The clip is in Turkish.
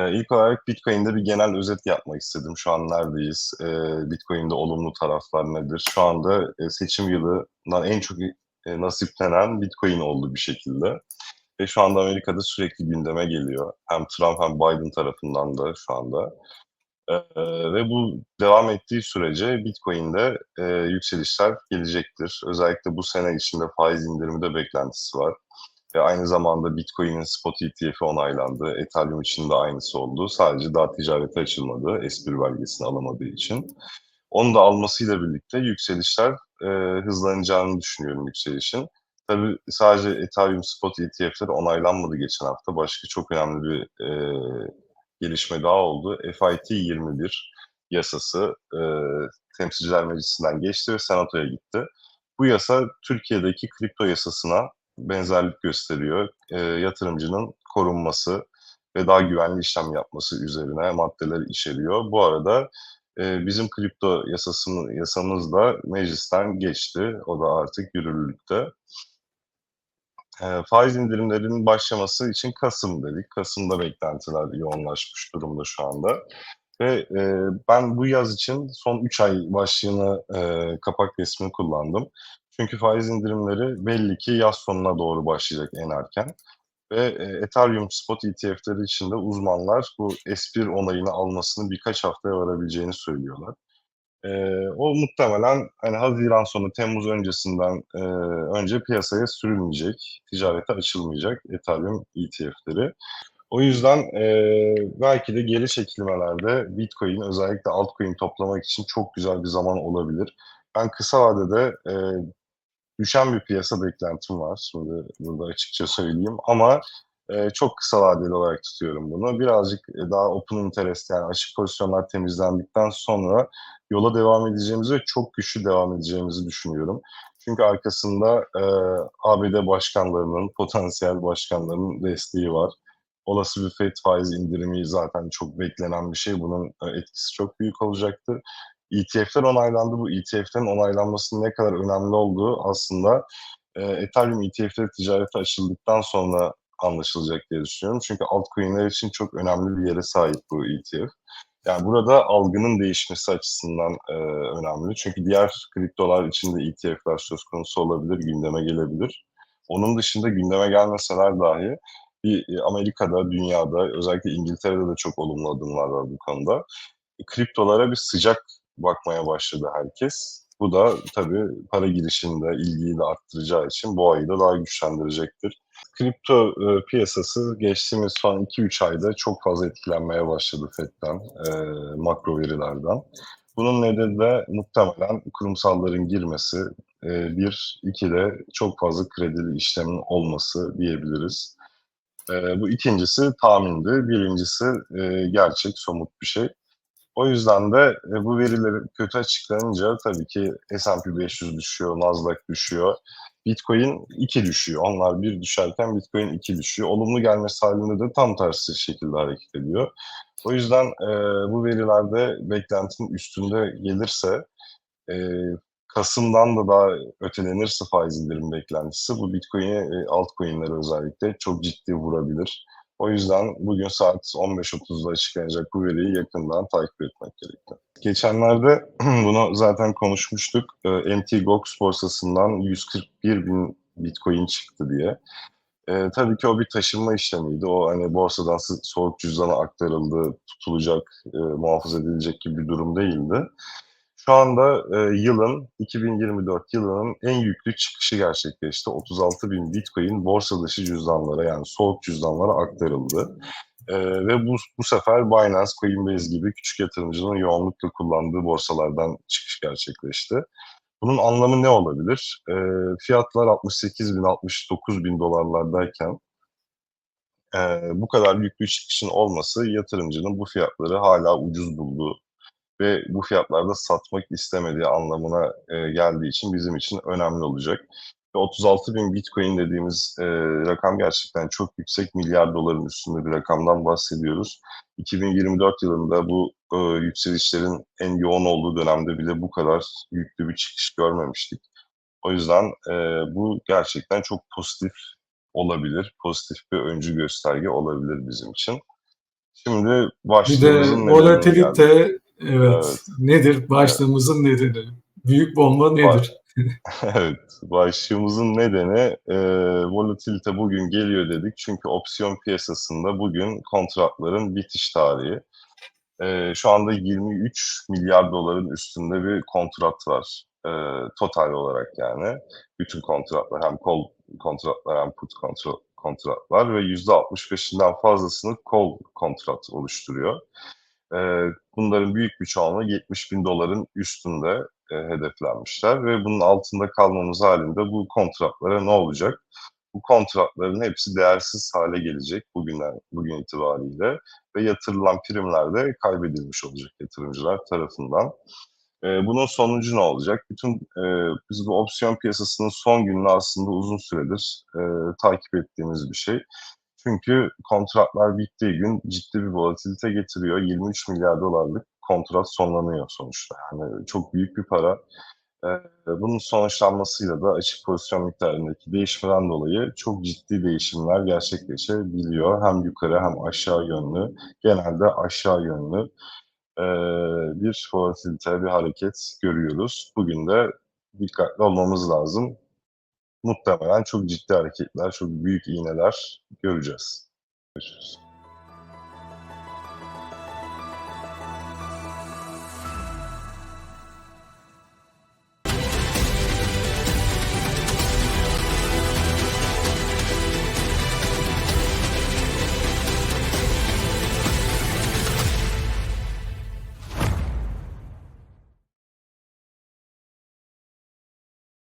Eee, ilk olarak Bitcoin'de bir genel özet yapmak istedim. Şu an neredeyiz? Eee, Bitcoin'de olumlu taraflar nedir? Şu anda, eee, seçim yılından en çok, eee, nasiplenen Bitcoin oldu bir şekilde ve şu anda Amerika'da sürekli gündeme geliyor. Hem Trump hem Biden tarafından da şu anda. Eee, ve bu devam ettiği sürece Bitcoin'de, eee, yükselişler gelecektir. Özellikle bu sene içinde faiz indirimi de beklentisi var ve aynı zamanda Bitcoin'in spot ETF'i onaylandı. Ethereum için de aynısı oldu. Sadece daha ticarete açılmadı S1 belgesini alamadığı için. Onu da almasıyla birlikte yükselişler, eee, hızlanacağını düşünüyorum yükselişin. Tabii sadece Ethereum spot ETF'leri onaylanmadı geçen hafta. Başka çok önemli bir, eee, gelişme daha oldu. FIT21 yasası, eee, Temsilciler Meclisi'nden geçti ve Senato'ya gitti. Bu yasa Türkiye'deki kripto yasasına benzerlik gösteriyor. Eee, yatırımcının korunması ve daha güvenli işlem yapması üzerine maddeler içeriyor. Bu arada, eee, bizim kripto yasasını yasamız da meclisten geçti. O da artık yürürlükte. Eee, faiz indirimlerinin başlaması için kasım dedik. Kasım'da beklentiler yoğunlaşmış durumda şu anda ve, eee, ben bu yaz için son 3 ay başlığını, eee, kapak resmini kullandım. Çünkü faiz indirimleri belli ki yaz sonuna doğru başlayacak en erken ve, eee, Ethereum spot ETF'leri için de uzmanlar bu S1 onayını almasının birkaç haftaya varabileceğini söylüyorlar. Eee, o muhtemelen, hani, haziran sonu, temmuz öncesinden, eee, önce piyasaya sürülmeyecek, ticarete açılmayacak Ethereum ETF'leri. O yüzden, eee, belki de geri çekilmelerde Bitcoin özellikle altcoin toplamak için çok güzel bir zaman olabilir. Ben kısa vadede, eee, düşen bir piyasa beklentim var. Şimdi burada açıkça söyleyeyim ama, eee, çok kısa vadeli olarak tutuyorum bunu. Birazcık, eee, daha open interest yani açık pozisyonlar temizlendikten sonra yola devam edeceğimizi ve çok güçlü devam edeceğimizi düşünüyorum. Çünkü arkasında, eee, ABD başkanlarının, potansiyel başkanlarının desteği var. Olası bir FED faiz indirimi zaten çok beklenen bir şey. Bunun, eee, etkisi çok büyük olacaktır. ETF'ler onaylandı. Bu ETF'lerin onaylanmasının ne kadar önemli olduğu aslında, eee, Ethereum ETF'leri ticarete açıldıktan sonra anlaşılacak diye düşünüyorum. Çünkü altcoin'ler için çok önemli bir yere sahip bu ETF. Yani burada algının değişmesi açısından, eee, önemli. Çünkü diğer kriptolar için de ETF'ler söz konusu olabilir, gündeme gelebilir. Onun dışında gündeme gelmeseler dahi bir, eee, Amerika'da, dünyada, özellikle İngiltere'de de çok olumlu adımlar var bu konuda. Kriptolara bir sıcak bakmaya başladı herkes. Bu da tabii para girişini de, ilgiyi de arttıracağı için bu ayı da daha güçlendirecektir. Kripto, eee, piyasası geçtiğimiz son 2-3 ayda çok fazla etkilenmeye başladı FED'den, eee, makro verilerden. Bunun nedeni de muhtemelen kurumsalların girmesi, eee, 1, 2 de çok fazla kredili işlemin olması diyebiliriz. Eee, bu 2'ncisi tahmindi. 1'incisi, eee, gerçek, somut bir şey. O yüzden de, eee, bu veriler kötü açıklanınca tabii ki S&P 500 düşüyor, Nasdaq düşüyor. Bitcoin 2 düşüyor. Onlar 1 düşerken Bitcoin 2 düşüyor. Olumlu gelmesi hâlinde de tam tersi şekilde hareket ediyor. O yüzden, eee, bu veriler de beklentinin üstünde gelirse, eee, kasımdan da daha ötelenirse faiz indirimi beklentisi bu Bitcoin'i, eee, altcoin'lere özellikle çok ciddi vurabilir. O yüzden bugün saat 15.30'da açıklanacak bu veriyi yakından takip etmek gerekli. Geçenlerde bunu zaten konuşmuştuk. Eee, MT Gox borsasından 141.000 Bitcoin çıktı diye. Eee, tabii ki o bir taşınma işlemiydi. O, hani, borsadan soğuk cüzdana aktarıldı, tutulacak, eee, muhafaza edilecek gibi bir durum değildi. Şu anda, eee, yılın, 2024 yılının en yüklü çıkışı gerçekleşti. 36.000 Bitcoin borsa dışı cüzdanlara yani soğuk cüzdanlara aktarıldı. Eee, ve bu bu sefer Binance, Coinbase gibi küçük yatırımcının yoğunlukla kullandığı borsalardan çıkış gerçekleşti. Bunun anlamı ne olabilir? Eee, fiyatlar $68.000 $69.000'lardayken eee, bu kadar yüklü çıkışın olması yatırımcının bu fiyatları hâlâ ucuz bulduğu ve bu fiyatlarda satmak istemediği anlamına, eee, geldiği için bizim için önemli olacak ve 36.000 Bitcoin dediğimiz, eee, rakam gerçekten çok yüksek. Milyar doların üstünde bir rakamdan bahsediyoruz. 2024 yılında bu, ııı, yükselişlerin en yoğun olduğu dönemde bile bu kadar yüklü bir çıkış görmemiştik. O yüzden, eee, bu gerçekten çok pozitif olabilir. Pozitif bir öncü gösterge olabilir bizim için. Şimdi Bir de başlığımızın nedenine geldik. volatilite, evet, Evet. nedir? Başlığımızın nedeni. Büyük bomba Ba nedir? Evet, başlığımızın nedeni, eee, volatilite bugün geliyor dedik çünkü opsiyon piyasasında bugün kontratların bitiş tarihi. Eee, şu anda $23.000.000.000'ın üstünde bir kontrat var, eee, total olarak yani. Bütün kontratlar hem call kontratlar hem put kontra kontratlar ve %65'inden fazlasını call kontrat oluşturuyor. Eee, bunların büyük bir çoğunluğu $70.000'000'ın üstünde, eee, hedeflenmişler ve bunun altında kalmamız hâlinde bu kontratlara ne olacak? Bu kontratların hepsi değersiz hâle gelecek bugünden bugün itibariyle ve yatırılan primler de kaybedilmiş olacak yatırımcılar tarafından. Eee, bunun sonucu ne olacak? Bütün, eee, biz bu opsiyon piyasasının son gününü aslında uzun süredir, eee, takip ettiğimiz bir şey. Çünkü kontratlar bittiği gün ciddi bir volatilite getiriyor. $23.000.000.000'lık kontrat sonlanıyor sonuçta. Yani çok büyük bir para. Eee, bunun sonuçlanmasıyla da açık pozisyon miktarındaki değişmeden dolayı çok ciddi değişimler gerçekleşebiliyor. Hem yukarı hem aşağı yönlü, genelde aşağı yönlü, eee, bir volatilite, bir hareket görüyoruz. Bugün de dikkatli olmamız lazım. Muhtemelen çok ciddi hareketler, çok büyük iğneler göreceğiz. Görüşürüz.